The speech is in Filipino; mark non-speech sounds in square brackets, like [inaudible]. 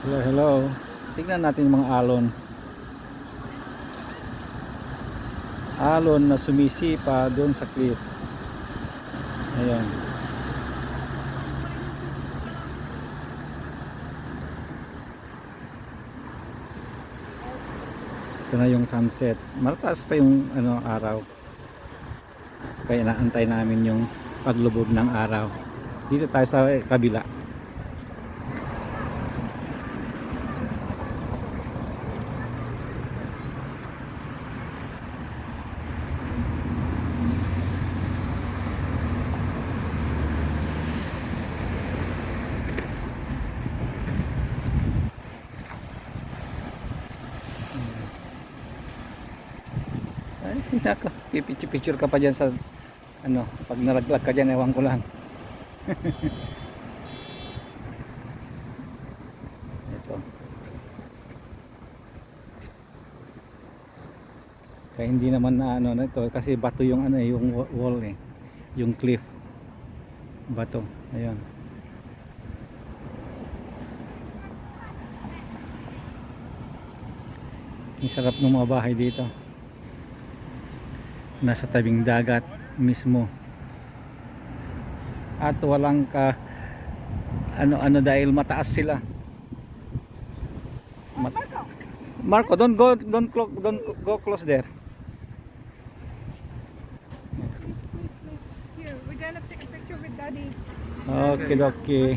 Hello, hello. Tingnan natin yung mga alon. Alon na sumisipa doon sa cliff. Ayan. Ito na yung sunset. Malataas pa yung ano araw. Kaya naantay namin yung paglubog ng araw. Dito tayo sa kabila. Ay, nako. Pipicture ka pa dyan sa ano, pag nalaglag ka dyan, ewan ko lang. [laughs] Ito. Kaya hindi naman na ano na ito kasi bato yung ano eh, yung wa- wall eh. Yung cliff. Bato. Ayun. Ang sarap ng mga bahay dito nasa tabing dagat mismo. At walang ka ano ano dahil mataas sila. Ma- Marco. Don't go don't clo- don't go close there. Here, we're gonna take a picture with daddy. okay okay